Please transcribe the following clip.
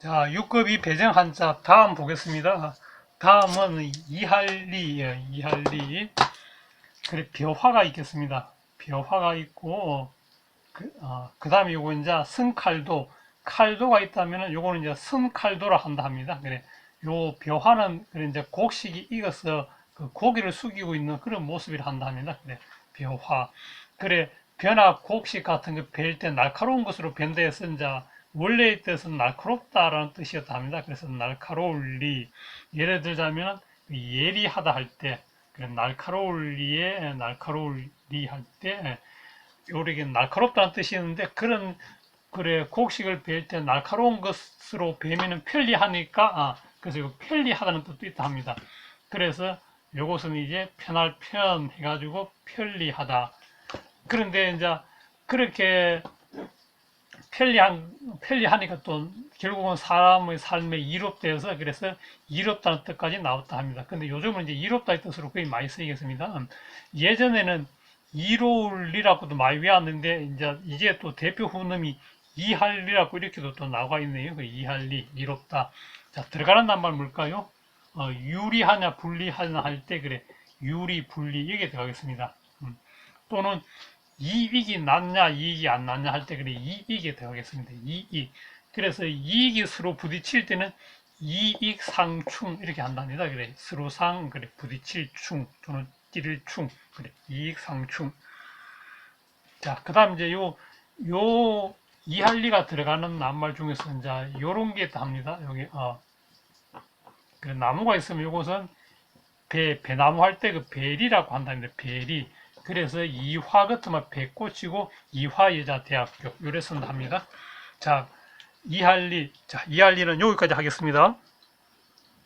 자, 6급이 배정 한자 다음 보겠습니다. 다음은 이할리예요. 이할리. 그래 벼화가 있겠습니다. 벼화가 있고 그, 어, 그다음에 요거 이제 승칼도 칼도가 있다면은 요거는 이제 승칼도라 한다 합니다. 그래 요 벼화는 그래 이제 곡식이 익어서 그 고기를 숙이고 있는 그런 모습이라 한다 합니다. 그래 벼화. 그래 벼나 곡식 같은 거 벨 때 날카로운 것으로 변다 해서 이제 원래의 뜻은 날카롭다라는 뜻이었다 합니다. 그래서 날카로울리 예를 들자면 예리하다 할 때 날카로울리에 날카로울리 할 때 요렇게 날카롭다는 뜻이었는데 그런 그래 곡식을 벨때 날카로운 것으로 베면은 편리하니까 아, 그래서 이거 편리하다는 뜻도 있다 합니다. 그래서 요것은 이제 편할 편 해가지고 편리하다. 그런데 이제 그렇게 편리한 편리하니까 또 결국은 사람의 삶에 이롭되어서 그래서 이롭다는 뜻까지 나왔다 합니다. 근데 요즘은 이제 이롭다의 뜻으로 거의 많이 쓰이겠습니다. 예전에는 이로울리라고도 많이 외웠는데 이제 이제 또 대표 후놈이 이할리라고 이렇게도 또 나와 있네요. 그 이할리 이롭다. 자 들어가는 낱말 뭘까요? 어, 유리하냐 불리하냐 할 때 그래 유리 불리 이게 들어가겠습니다. 음. 또는 이익이 낫냐 이익이 안 낫냐 할 때 그래 이익에 들어가겠습니다. 이익. 그래서 이익이 서로 부딪힐 때는 이익 상충 이렇게 한답니다. 그래 서로 상 그래 부딪힐 충 또는 찌를 충 그래 이익 상충. 자 그다음 이제 요 요 이할리가 들어가는 낱말 중에서 이제 요런 게 답니다. 여기 어. 그 나무가 있으면 요것은 배 배나무 할 때그 벨이라고 한답니다. 벨이 그래서 이화 같으면 배꽃이고 이화여자대학교 요래 쓴다 합니다. 자 이할리 자 이할리는 여기까지 하겠습니다.